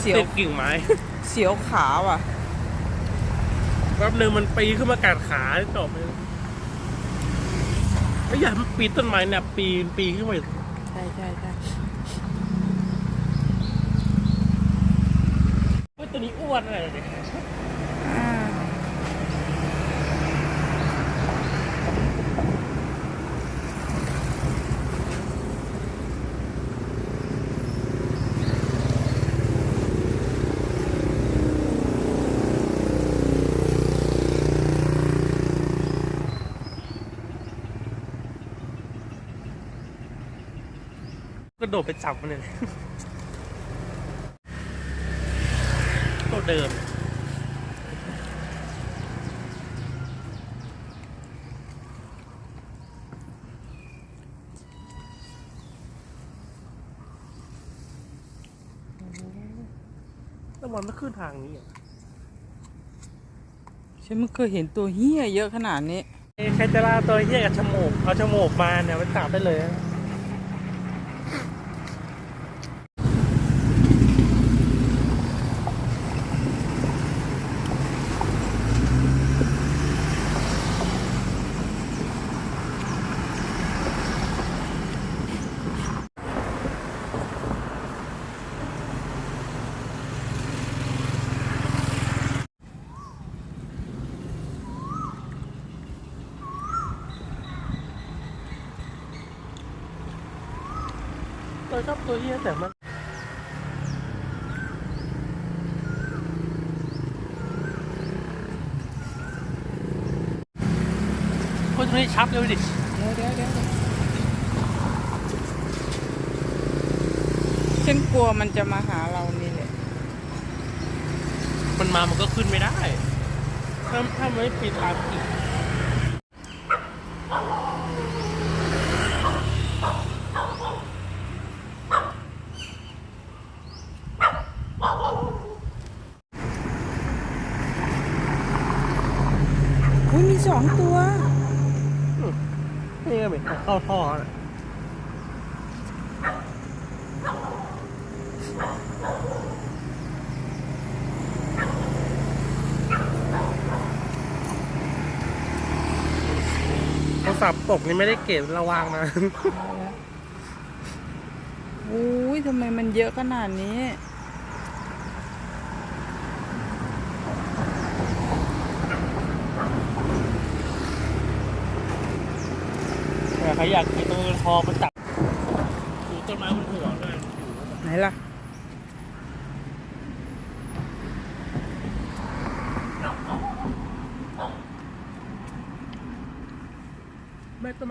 เสียวติดกิ่งไม้ เสียวขาว่ะแป๊บนึงมันปีนขึ้นมากัดขาจบเลยไม่อยากให้มันปีนต้นไม้เนี่ยปีนปีนขึ้นมาใช่ใช่ใช่เฮ้ยตัวนี้อ้วนอะไรเนี่ย กระโดดไปจับมันเลยตัวเดิม แล้วมันไม่ขึ้นทางนี้อะฉันไม่เคยเห็นตัวเหี้ยเยอะขนาดนี้เอ้ยใครจะล่าตัวเหี้ยกับจมูกเอาจมูกมาเนี่ยมันจับได้เลยนะ ตัวชอบตัวเหี้ยแต่มันคนนี้ชับเลยดิเดี๋ยวเดี๋ยวเดี๋ยวฉันกลัวมันจะมาหาเรานี่แหละมันมามันก็ขึ้นไม่ได้ ถ้าถ้ามันไม่ปีนตามอีก อุ้ยมีสองตัว นี่ก็เหมือนเข้าท่อนะโทรศัพท์ตกนี่ไม่ได้เก็บระวังนะ อุ้ยทำไมมันเยอะขนาดนี้ ใครอยากกินตัวทองมันจับดูต้นไม้บนหัวด้วยไหนล่ะแม่ต้นไม้